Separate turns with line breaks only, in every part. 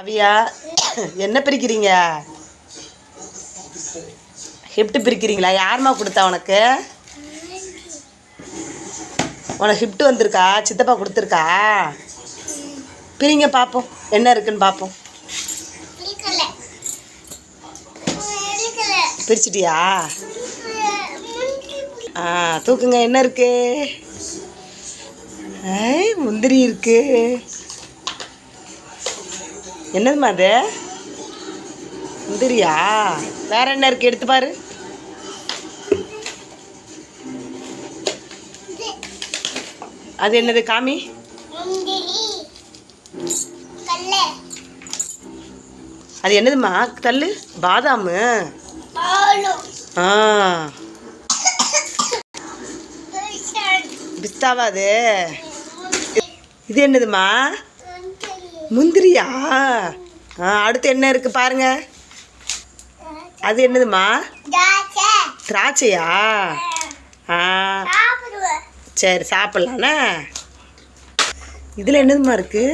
அவியா என்ன பிரிக்கிறீங்க? ஹிப்ட் பிரிக்கிறீங்களா? யாரும்மா கொடுத்தா உனக்கு? உனக்கு ஹிப்ட் வந்திருக்கா? சித்தப்பா கொடுத்துருக்கா? பிரிங்க பார்ப்போம் என்ன இருக்குன்னு பார்ப்போம் பிரிச்சிட்டியா? ஆ தூக்குங்க. என்ன இருக்கு? முந்திரி இருக்கு. என்னதும்மா அது? முந்திரியா? வேற என்ன இருக்கு? எடுத்து பாரு. அது என்னது காமி? அது என்னதும்மா? தள்ளு பாதாமு? ஆ. பிஸ்தாவா அது? இது என்னதும்மா? முந்திரியா? ஆ அடுத்து என்ன இருக்கு பாருங்க. அது என்னதும்மா?
தாச்சே
திராட்சையா? ஆ. சரி சாப்பிட்லாண்ணே இதில் என்னதும்மா இருக்கு?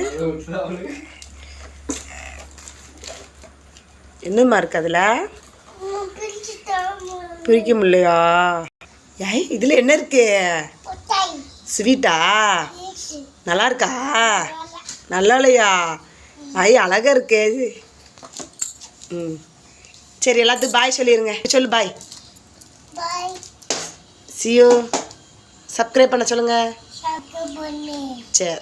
என்னதும்மா இருக்கு அதில்? பிரிக்க முடியலையா? ஏய் இதில் என்ன இருக்கு? ஸ்வீட்டா? நல்லா இருக்கா? நல்லா இல்லையா ஐ அழகா இருக்கே. இது. ம். சரி எல்லாத்துக்கும் பாய் சொல்லிடுங்க சொல்லு
பாய்
சியோ சப்ஸ்கிரைப் பண்ண சொல்லுங்க.
சாப்பிட்டு பண்ணு.
சரி.